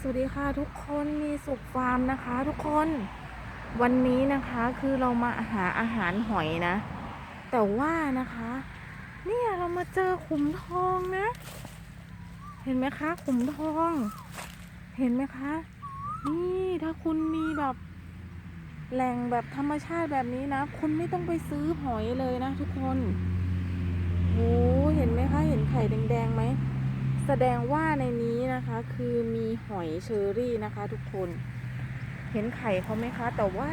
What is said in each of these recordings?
สวัสดีค่ะทุกคนมีสุขฟาร์มนะคะ ทุกคนวันนี้นะคะคือเรามาหาอาหารหอยนะ แต่ว่านะคะ เนี่ยเรามาเจอขุมทองนะ เห็นไหมคะขุมทอง เห็นไหมคะ นี่ถ้าคุณมีแบบ แหล่งแบบธรรมชาติแบบนี้นะ คุณไม่ต้องไปซื้อหอยเลยนะ ทุกคนโอ้เห็นไหมคะ เห็นไข่แดงๆไหม แสดงว่าในนี้นะคะคือมีหอยเชอรี่นะคะ ทุกคน เห็นไข่เขาไหมคะ แต่ว่า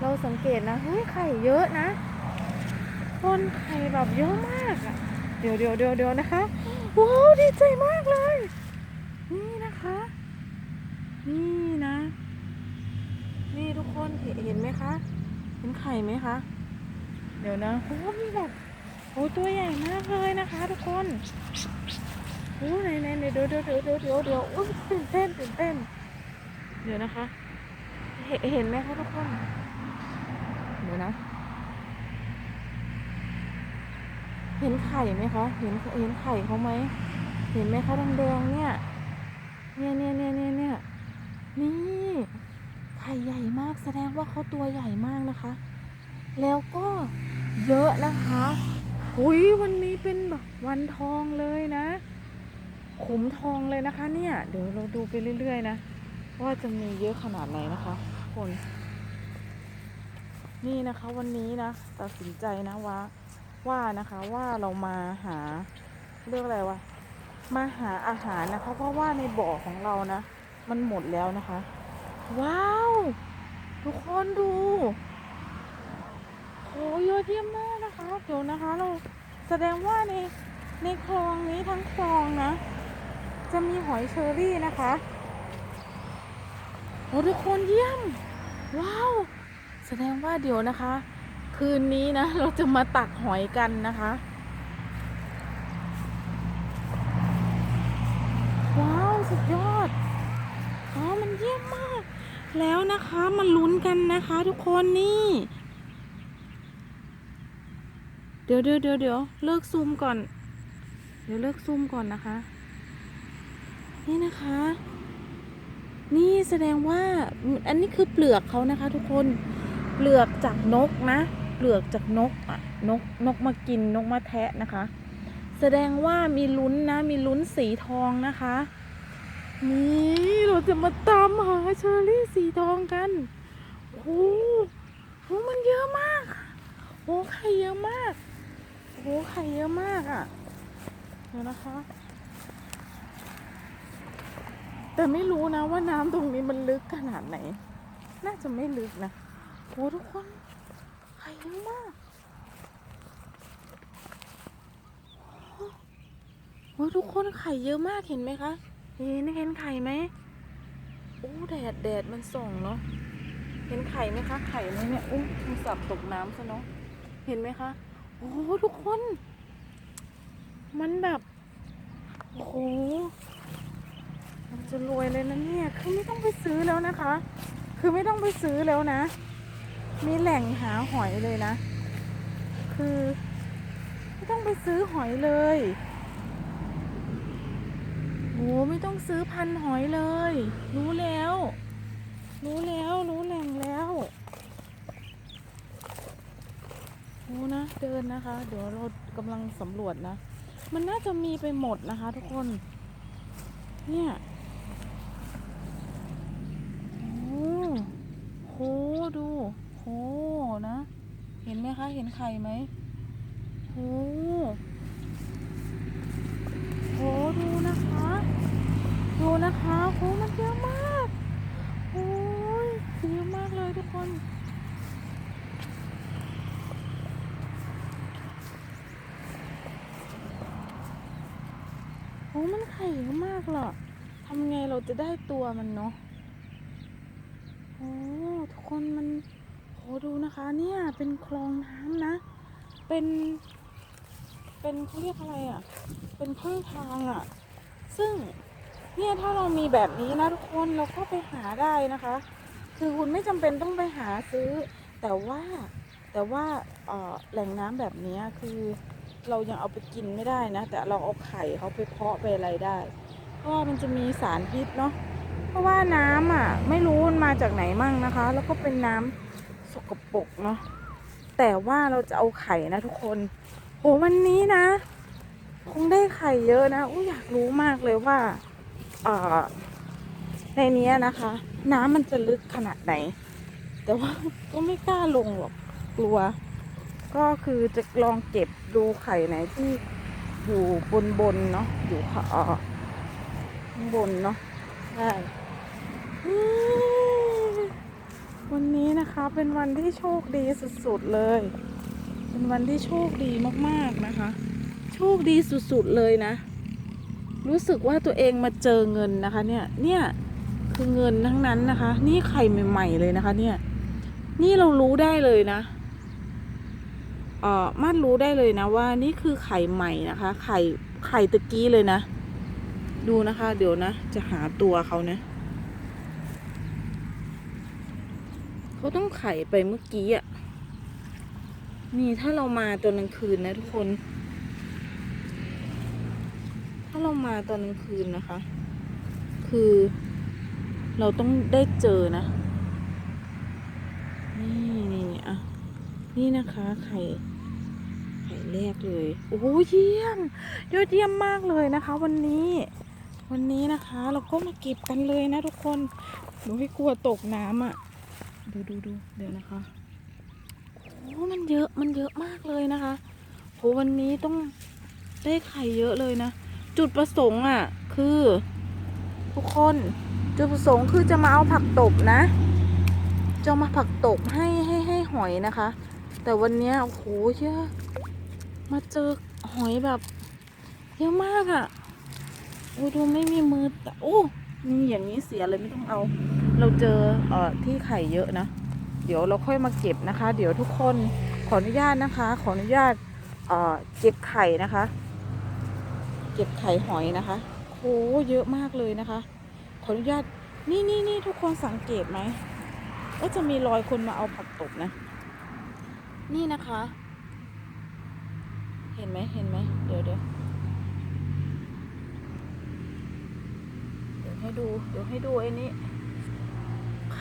เราสังเกตนะเฮ้ยไข่เยอะนะคนไข่แบบเยอะมากอะเดี๋ยวเดี๋ยวเดี๋ยวเดี๋ยวนะคะว้าวดีใจมากเลย นี่นะคะ นี่นะ นี่ทุกคนเห็นไหมคะ เห็นไข่ไหมคะ เดี๋ยวนะโอ้มีแบบโอ้ตัวใหญ่มากเลยนะคะ ทุกคน อ้ไหนไหนไหนเดี๋ยวเดี๋ยวเดี๋ยวเดี๋ยวเดี๋ยวเดี๋ยวอุ้ยตื่นเต้นตื่นเต้น เดี๋ยวนะคะเห็นเห็นไหมคะทุกคน เดี๋ยวนะ เห็นไข่ไหมคะ เห็นเห็นไข่เขาไหม เห็นไหมคะแดงๆเนี่ย เนี่ยเนี่ยเนี่ยเนี่ยเนี่ยนี่ไข่ใหญ่มากแสดงว่าเขาตัวใหญ่มากนะคะ แล้วก็เยอะนะคะอุ้ยวันนี้เป็นแบบวันทองเลยนะ ขุมทองเลยนะคะเนี่ย เดี๋ยวเราดูไปเรื่อย ๆ นะ ว่าจะมีเยอะขนาดไหนนะคะทุกคน นี่นะคะวันนี้นะ ตัดสินใจนะว่า ว่านะคะว่าเรามาหาเรื่องอะไรวะมาหาอาหารนะคะ เพราะว่าในบ่อของเรานะ มันหมดแล้วนะคะ ว้าว ทุกคนดูโหเยอะเยี่ยมมากนะคะ เดี๋ยวนะคะ เราแสดงว่าในในคลองนี้ทั้งคลองนะ จะมีหอยเชอรี่นะคะโอ้ทุกคนเยี่ยม ว้าว แสดงว่าเดี๋ยวนะคะ คืนนี้นะ เราจะมาตักหอยกันนะคะ ว้าว สุดยอดอ๋อมันเยี่ยมมาก แล้วนะคะมาลุ้นกันนะคะทุกคนนี่เดี๋ยวเดี๋ยวเดี๋ยวเดี๋ยวเลิกซูมก่อน เดี๋ยวเลิกซูมก่อนนะคะ นี่นะคะ นี่แสดงว่าอันนี้คือเปลือกเขานะคะ ทุกคนเปลือกจากนกนะ เปลือกจากนกอะนกนกมากินนกมาแทะนะคะ แสดงว่ามีลุ้นนะ มีลุ้นสีทองนะคะนี่เราจะมาตามหาเชอรี่สีทองกันโอ้โหโหมันเยอะมากโอ้ไข่เยอะมากโอ้ไข่เยอะมากอะเดี๋ยวนะคะ แต่ไม่รู้นะว่าน้ำตรงนี้มันลึกขนาดไหน น่าจะไม่ลึกนะโอ้ทุกคนไข่เยอะมากโอ้ทุกคนไข่เยอะมากเห็นไหมคะ เห็นเห็นไข่ไหมโอ้แดดแดดมันส่องเนาะ เห็นไข่ไหมคะไข่ไหมเนี่ยอู้มีสับตกน้ำซะเนาะ เห็นไหมคะ โอ้ทุกคน มันแบบ โอ้ จะรวยเลยนะเนี่ยคือไม่ต้องไปซื้อแล้วนะคะ คือไม่ต้องไปซื้อแล้วนะ มีแหล่งหาหอยเลยนะ คือ ไม่ต้องไปซื้อหอยเลยโอ้ไม่ต้องซื้อพันหอยเลย รู้แล้ว รู้แล้วรู้แหล่งแล้วโอ้นะเดินนะคะ เดี๋ยวเรากำลังสำรวจนะ มันน่าจะมีไปหมดนะคะทุกคน เนี่ย โอ้โหดู โหนะ เห็นไหมคะ เห็นไข่ไหมโหโหดูนะคะ ดูนะคะโหมันเยอะมากโอ้ยเยอะมากเลยทุกคนโอ้มันไข่เยอะมากเหรอทำไงเราจะได้ตัวมันเนาะโอ้ทุกคนมัน โหดูนะคะเนี่ยเป็นคลองน้ำนะ เป็น เป็นเขาเรียกอะไรอะ เป็นข้างทางอะ ซึ่งเนี่ยถ้าเรามีแบบนี้นะทุกคนเราก็ไปหาได้นะคะ คือคุณไม่จำเป็นต้องไปหาซื้อ แต่ว่าแต่ว่าออแหล่งน้ำแบบนี้คือเรายังเอาไปกินไม่ได้นะ แต่เราเอาไข่เขาไปเพาะไปอะไรได้ เพราะว่ามันจะมีสารพิษเนาะเพราะว่าน้ำอะ ไม่รู้มันมาจากไหนมั่งนะคะ แล้วก็เป็นน้ำ สกปรกเนาะแต่ว่าเราจะเอาไข่นะทุกคนโหวันนี้นะ คงได้ไข่เยอะนะอุ้อยากรู้มากเลยว่าอในนี้นะคะ น้ำมันจะลึกขนาดไหน แต่ว่าก็ไม่กล้าลงหรอกกลัว ก็คือจะลองเก็บดูไข่ไหนที่อยู่บนบนเนาะอยู่ข้างบนเนาะใช่ วันนี้นะคะเป็นวันที่โชคดีสุดๆเลย เป็นวันที่โชคดีมากๆนะคะ โชคดีสุดๆเลยนะ รู้สึกว่าตัวเองมาเจอเงินนะคะ เนี่ยเนี่ยคือเงินทั้งนั้นนะคะ นี่ไข่ใหม่ๆเลยนะคะ เนี่ย นี่เรารู้ได้เลยนะเอ่อมาดรู้ได้เลยนะว่านี่คือไข่ใหม่นะคะ ไข่ไข่ตะกี้เลยนะ ดูนะคะ เดี๋ยวนะ จะหาตัวเขานะ เขาต้องไขไปเมื่อกี้อะ นี่ถ้าเรามาตอนกลางคืนนะทุกคน ถ้าเรามาตอนกลางคืนนะคะ คือ เราต้องได้เจอนะ นี่นี่อะ นี่นะคะไข่ไข่แรกเลย โอ้เยี่ยม ยอดเยี่ยมมากเลยนะคะ วันนี้วันนี้นะคะ เราก็มาเก็บกันเลยนะทุกคนหนูให้กลัวตกน้ำอะ ดูดูดูเดี๋ยวนะคะโอ้มันเยอะมันเยอะมากเลยนะคะโหวันนี้ต้องได้ไข่เยอะเลยนะ จุดประสงค์อะ คือ ทุกคนจุดประสงค์คือจะมาเอาผักตบนะ จะมาผักตบให้ให้ให้หอยนะคะ แต่วันนี้โอ้โหเยอะมาเจอหอยแบบ เยอะมากอะ่ะโอ้ดูไม่มีมือแต่โอ้มีอย่างนี้เสียเลยไม่ต้องเอา เราเจอเอ่อที่ไข่เยอะนะ เดี๋ยวเราค่อยมาเก็บนะคะ เดี๋ยวทุกคนขออนุญาตนะคะ ขออนุญาตเอ่อเก็บไข่นะคะ เก็บไข่หอยนะคะโอ้เยอะมากเลยนะคะ ขออนุญาตนี่นี่นี่ทุกคนสังเกตไหมว่าจะมีรอยคนมาเอาผักตบนะ นี่นะคะ เห็นไหมเห็นไหมเดี๋ยวเดี๋ยวเดี๋ยวให้ดู เดี๋ยวให้ดูไอ้นี้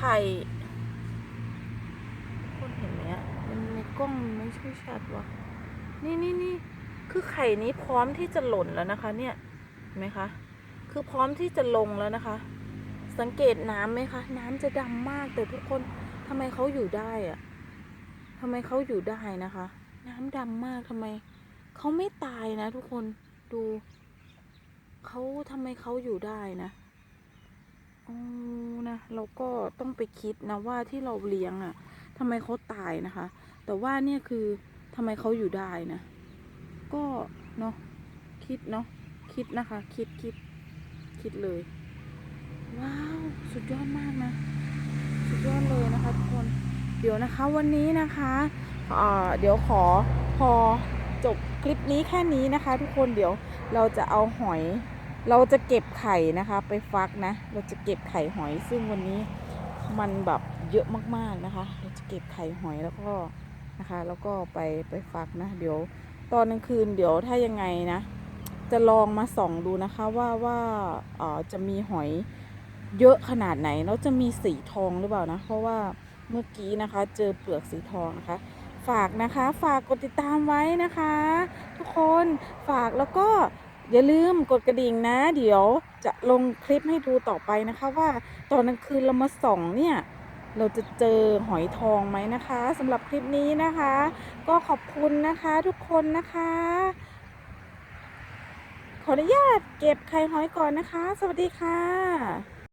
ไข่คนเห็นไหมอะมันในกล้องมันไม่ช่วยชัดวะนี่นี่นี่คือไข่นี้พร้อมที่จะหล่นแล้วนะคะ เนี่ยเห็นไหมคะ คือพร้อมที่จะลงแล้วนะคะ สังเกตน้ำไหมคะ น้ำจะดำมากแต่ทุกคนทำไมเขาอยู่ได้อะทำไมเขาอยู่ได้นะคะ น้ำดำมากทำไมเขาไม่ตายนะ ทุกคนดูเขาทำไมเขาอยู่ได้นะ อ๋อนะเราก็ต้องไปคิดนะว่าที่เราเลี้ยงอะ่ะทำไมเขาตายนะคะ แต่ว่าเนี่ยคือทำไมเขาอยู่ได้นะ ก็เนาะคิดเนาะคิดนะคะ คิดคิดคิดเลย ว้าว สุดยอดมากนะ สุดยอดเลยนะคะทุกคน เดี๋ยวนะคะวันนี้นะคะเดี๋ยวขอพอจบคลิปนี้แค่นี้นะคะ ทุกคนเดี๋ยวเราจะเอาหอย เราจะเก็บไข่นะคะ ไปฟักนะ เราจะเก็บไข่หอย ซึ่งวันนี้มันแบบเยอะมากๆนะคะ เราจะเก็บไข่หอยแล้วก็นะคะ แล้วก็ไปไปฟักนะ เดี๋ยวตอนกลางคืนเดี๋ยวถ้ายังไงนะ จะลองมาส่องดูนะคะว่าว่าเออจะมีหอยเยอะขนาดไหนแล้วจะมีสีทองหรือเปล่านะ เพราะว่าเมื่อกี้นะคะ เจอเปลือกสีทองนะคะ ฝากนะคะ ฝากกดติดตามไว้นะคะ ทุกคนฝากแล้วก็ อย่าลืมกดกระดิ่งนะ เดี๋ยวจะลงคลิปให้ดูต่อไปนะคะว่าตอนกลางคืนเรามาส่องเนี่ยเราจะเจอหอยทองไหมนะคะสำหรับคลิปนี้นะคะ ก็ขอบคุณนะคะทุกคนนะคะ ขออนุญาตเก็บไข่หอยก่อนนะคะ สวัสดีค่ะ